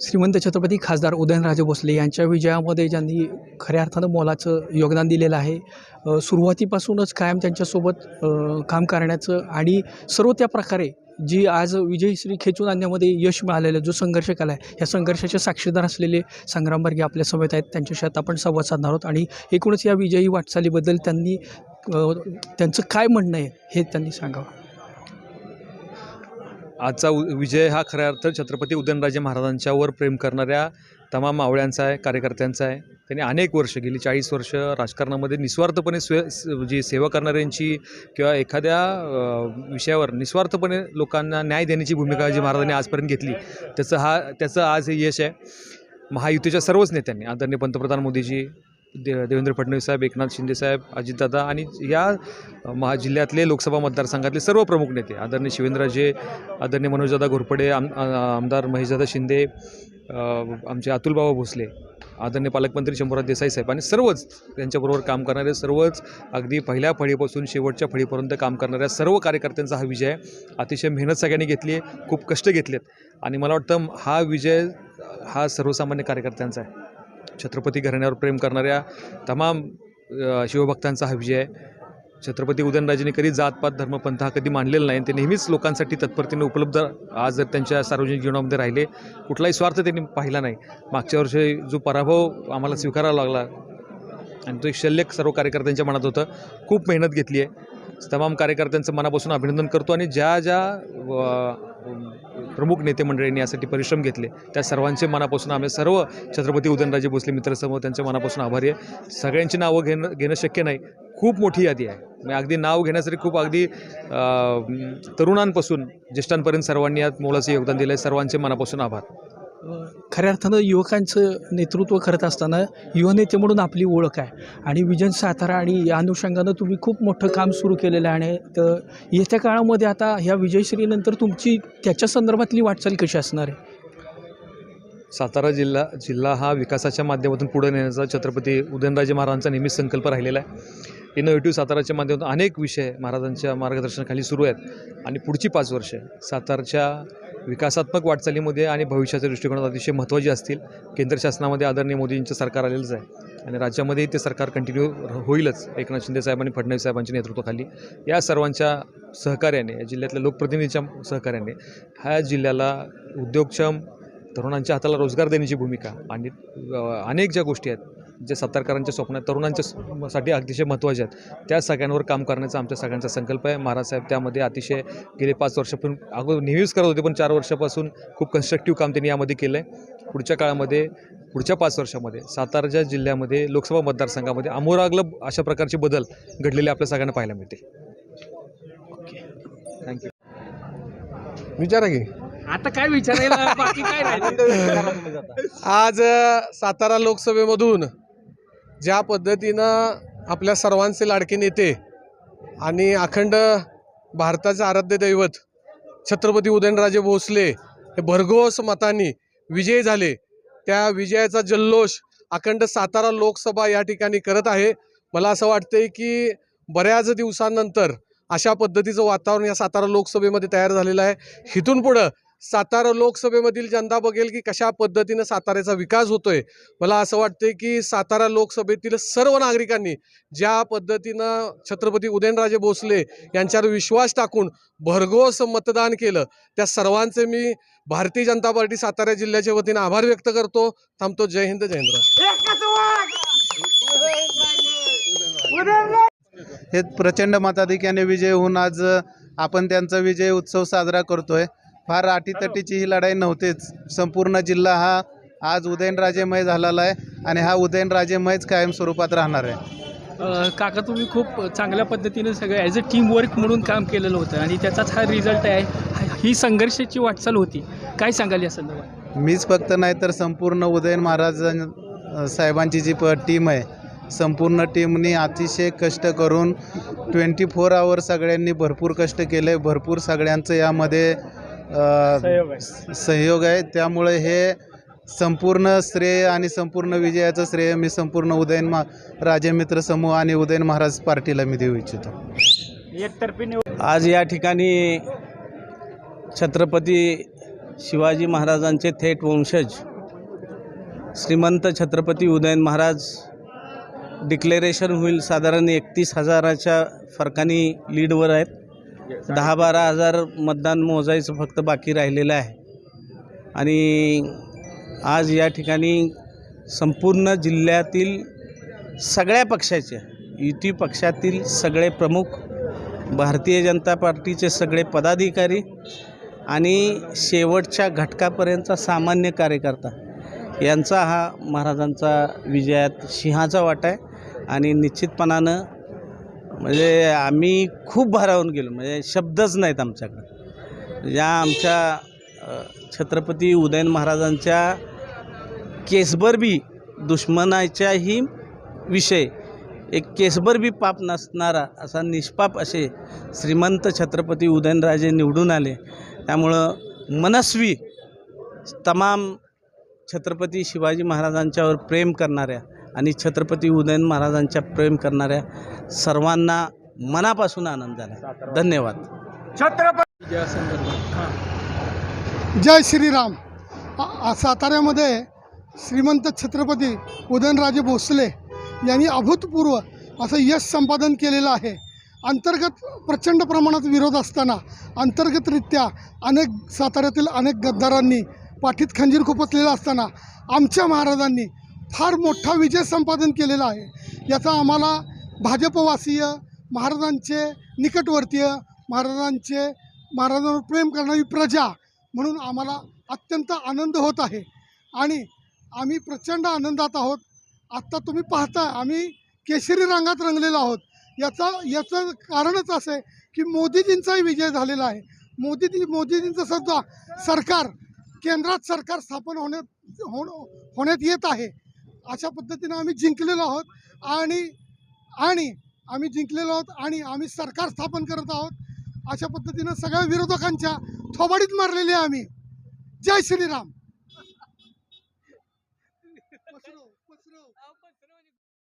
श्रीमंत छत्रपती खासदार उदयनराजे भोसले यांच्या विजयामध्ये ज्यांनी खऱ्या अर्थानं मोलाचं योगदान दिलेलं आहे सुरुवातीपासूनच कायम त्यांच्यासोबत काम करण्याचं आणि सर्व त्या प्रकारे जी आज विजयश्री खेचून आणण्यामध्ये यश मिळालेलं जो संघर्ष केला आहे या संघर्षाचे साक्षीदार असलेले संग्रामवर्गी आपल्या समेत आहेत. त्यांच्याशी आता आपण संवाद साधणार आहोत आणि एकूणच या विजयी वाटचालीबद्दल त्यांनी त्यांचं काय म्हणणं आहे हे त्यांनी सांगावं. आजचा उ विजय हा खऱ्या अर्थ छत्रपती उदयनराजे महाराजांच्यावर प्रेम करणाऱ्या तमाम मावळ्यांचा आहे कार्यकर्त्यांचा आहे. त्यांनी अनेक वर्ष गेली चाळीस वर्ष राजकारणामध्ये निस्वार्थपणे स्वे स- जी सेवा करणाऱ्यांची किंवा एखाद्या विषयावर निस्वार्थपणे लोकांना न्याय देण्याची भूमिका जी महाराजांनी आजपर्यंत घेतली त्याचं हा त्याचं आज हे यश आहे. महायुतीच्या सर्वच नेत्यांनी आदरणीय पंतप्रधान मोदीजी दे देवेंद्र फडणवीस साहेब एकनाथ शिंदे साहेब अजितदादा आणि या महा जिल्ह्यातले लोकसभा मतदारसंघातले सर्व प्रमुख नेते आदरणीय शिवेंद्रराजे आदरणीय मनोजदादा घोरपडे आम आमदार महेशदादा शिंदे आमचे अतुलबाबा भोसले आदरणीय पालकमंत्री शंभूराज देसाई साहेब आणि सर्वच त्यांच्याबरोबर काम करणारे सर्वच अगदी पहिल्या फळीपासून शेवटच्या फळीपर्यंत काम करणाऱ्या सर्व कार्यकर्त्यांचा हा विजय आहे अतिशय मेहनत सगळ्यांनी घेतली आहे खूप कष्ट घेतलेत आणि मला वाटतं हा विजय हा सर्वसामान्य कार्यकर्त्यांचा आहे. छत्रपती घराण्यावर प्रेम करणाऱ्या तमाम शिवभक्तांचा हा विजय आहे. छत्रपती उदयनराजेने कधी जातपात धर्मपंथ हा कधी मानलेला नाही ते नेहमीच लोकांसाठी तत्परतेने उपलब्ध आज जर त्यांच्या सार्वजनिक जीवनामध्ये राहिले. कुठलाही स्वार्थ त्यांनी पाहिला नाही. मागच्या वर्षी जो पराभव आम्हाला स्वीकारावा लागला आणि तो एक शल्यक सर्व कार्यकर्त्यांच्या मनात होतं खूप मेहनत घेतली आहे. तमाम कार्यकर्त्यांचं मनापासून अभिनंदन करतो आणि ज्या ज्या व- प्रमुख नेते मंडळींनी यासाठी परिश्रम घेतले त्या सर्वांचे मनापासून आम्ही सर्व छत्रपती उदयनराजे भोसले मित्रसमूह त्यांच्या मनापासून आभारी आहे. सगळ्यांची नावं घेणं घेणं शक्य नाही. खूप मोठी यादी आहे. मी अगदी नाव घेण्यासाठी खूप अगदी तरुणांपासून ज्येष्ठांपर्यंत सर्वांनी यात मोलाचं योगदान दिलं आहे सर्वांचे मनापासून आभार. खऱ्या अर्थानं युवकांचं नेतृत्व करत असताना युवनेते म्हणून आपली ओळख आहे. आणि विजन सातारा आणि या अनुषंगानं तुम्ही खूप मोठं काम सुरू केलेलं आहे. आणि तर येत्या काळामध्ये आता ह्या विजयश्रीनंतर तुमची त्याच्या संदर्भातली वाटचाल कशी असणार आहे? सातारा जिल्हा जिल्हा हा विकासाच्या माध्यमातून पुढे नेण्याचा छत्रपती उदयनराजे महाराजांचा नेहमीच संकल्प राहिलेला आहे. इनोव्हेटिव्ह साताराच्या माध्यमातून अनेक विषय महाराजांच्या मार्गदर्शनाखाली सुरू आहेत. आणि पुढची पाच वर्ष सातारच्या विकासात्मक वाटचालीमध्ये आणि भविष्याच्या दृष्टिकोनात अतिशय महत्त्वाची असतील. केंद्र शासनामध्ये आदरणीय मोदींचं सरकार आलेलंच आहे. आणि राज्यामध्येही ते सरकार कंटिन्यू होईलच. एकनाथ शिंदे साहेब आणि फडणवीस साहेबांच्या नेतृत्वाखाली. या सर्वांच्या सहकार्याने या जिल्ह्यातल्या लोकप्रतिनिधीच्या सहकार्याने ह्या जिल्ह्याला उद्योगक्षम तरुणांच्या हाताला रोजगार देण्याची भूमिका आणि अनेक ज्या गोष्टी आहेत जे सातारकरांच्या स्वप्न आहेत तरुणांच्या साठी अतिशय महत्त्वाच्या आहेत. त्या सगळ्यांवर काम करण्याचा आमच्या सगळ्यांचा संकल्प आहे. महाराज साहेब त्यामध्ये अतिशय गेले पाच वर्षापासून अगोदर नेहमीच करत होते पण चार वर्षापासून खूप कन्स्ट्रक्टिव्ह काम त्यांनी यामध्ये केलं आहे पुढच्या काळामध्ये पुढच्या पाच वर्षामध्ये सातारा जिल्ह्यामध्ये लोकसभा मतदारसंघामध्ये अमोरागलब अशा प्रकारचे बदल घडलेले आपल्या सगळ्यांना पाहायला मिळतील. थँक्यू विचारा की. आता काय विचारायला? बाकी काय आज सातारा लोकसभेमधून ज्या पद्धतीनं आपल्या सर्वांचे लाडके नेते आणि अखंड भारताचे आराध्य दैवत छत्रपती उदयनराजे भोसले हे भरघोस मतांनी विजयी झाले. त्या विजयाचा जल्लोष अखंड सातारा लोकसभा या ठिकाणी करत आहे. मला असं वाटतंय की बऱ्याच दिवसांनंतर अशा पद्धतीचं वातावरण या सातारा लोकसभेमध्ये तयार झालेलं आहे. इथून पुढं सातारा लोकसभेमधील जनता बघेल की कशा पद्धतीनं साताऱ्याचा विकास होतोय. मला असं वाटतंय की सातारा लोकसभेतील सर्व नागरिकांनी ज्या पद्धतीनं छत्रपती उदयनराजे भोसले यांच्यावर विश्वास टाकून भरघोस मतदान केलं त्या सर्वांचे मी भारतीय जनता पार्टी सातारा जिल्ह्याच्या वतीने आभार व्यक्त करतो. थांबतो. जय हिंद जय हिंद. हे प्रचंड मताधिक्याने विजय होऊन आज आपण त्यांचा विजय उत्सव साजरा करतोय. फार अटीतटीची ही लढाई नव्हतीच. संपूर्ण जिल्हा हा आज उदयनराजेमय झालेला आहे आणि हा उदयनराजेमयच कायम स्वरूपात राहणार आहे. अ, काका तुम्ही खूप चांगल्या पद्धतीने सगळं ॲज अ टीम वर्क म्हणून काम केलेलं होतं आणि त्याचाच हा रिझल्ट आहे. हा- संघर्षाची वाटचाल होती. काय सांगाल या संदर्भात? मीच फक्त नाही तर संपूर्ण उदयन महाराज साहेबांची जी प टीम आहे संपूर्ण टीमनी अतिशय कष्ट करून ट्वेंटी फोर आवर सगळ्यांनी भरपूर कष्ट केले. भरपूर सगळ्यांचं यामध्ये सहयोग आहे. त्यामुळे हे संपूर्ण श्रेय आणि संपूर्ण विजयाचं श्रेय मी संपूर्ण उदयन मा राजमित्र समूह आणि उदयन महाराज पार्टीला मी देऊ इच्छितो. आज या ठिकाणी छत्रपती शिवाजी महाराजांचे थेट वंशज श्रीमंत छत्रपती उदयन महाराज डिक्लेरेशन होईल साधारण एकतीस हजाराच्या फरकाने लीडवर आहेत. दहा बारा हजार मतदान मोजायचं फक्त बाकी राहिलेलं आहे. आणि आज या ठिकाणी संपूर्ण जिल्ह्यातील सगळ्या पक्षाच्या युती पक्षातील सगळे प्रमुख भारतीय जनता पार्टीचे सगळे पदाधिकारी आणि शेवटच्या घटकापर्यंतचा सामान्य कार्यकर्ता यांचा हा महाराजांचा विजयात सिंहाचा वाटा आहे. आणि निश्चितपणानं म्हणजे आम्ही खूप भारावून गेलो. म्हणजे शब्दच नाहीत आमच्याकडं. या म्हणजे आमच्या छत्रपती उदयन महाराजांच्या केसबरबी दुश्मनाच्याही विषय एक केसभर बी पाप नसणारा असा निष्पाप असे श्रीमंत छत्रपती उदयनराजे निवडून आले. त्यामुळं मनस्वी तमाम छत्रपती शिवाजी महाराजांच्यावर प्रेम करणाऱ्या आणि छत्रपती उदयन महाराजांच्या प्रेम करणाऱ्या सर्वांना मनापासून आनंद झाला. धन्यवाद. जय श्रीराम. साताऱ्यामध्ये श्रीमंत छत्रपती उदयनराजे भोसले यांनी अभूतपूर्व असं यश संपादन केलेलं आहे. अंतर्गत प्रचंड प्रमाणात विरोध असताना अंतर्गतरित्या अनेक साताऱ्यातील अनेक गद्दारांनी पाठीत खंजीर खुपसलेला असताना आमच्या महाराजांनी फार मोठा विजय संपादन केलेला आहे. याचा आम्हाला भाजपवासीय महाराजांचे निकटवर्तीय महाराजांचे महाराजांवर प्रेम करणारी प्रजा म्हणून आम्हाला अत्यंत आनंद होत आहे. आणि आम्ही प्रचंड आनंदात आहोत. आत्ता तुम्ही पाहता आम्ही केशरी रंगात रंगलेलो आहोत. याचा याचं कारणच असं आहे की मोदीजींचाही विजय झालेला आहे. मोदीजी मोदीजींचं सुद्धा सरकार केंद्रात सरकार स्थापन होण्यात होण होण्यात येत आहे. अशा पद्धतीनं आम्ही जिंकलेलो आहोत. आणि आणि आम्ही जिंकलेलो आहोत आणि आम्ही सरकार स्थापन करत आहोत. अशा पद्धतीनं सगळ्या विरोधकांच्या थोबाडीत मारलेली आहे आम्ही. जय श्रीराम.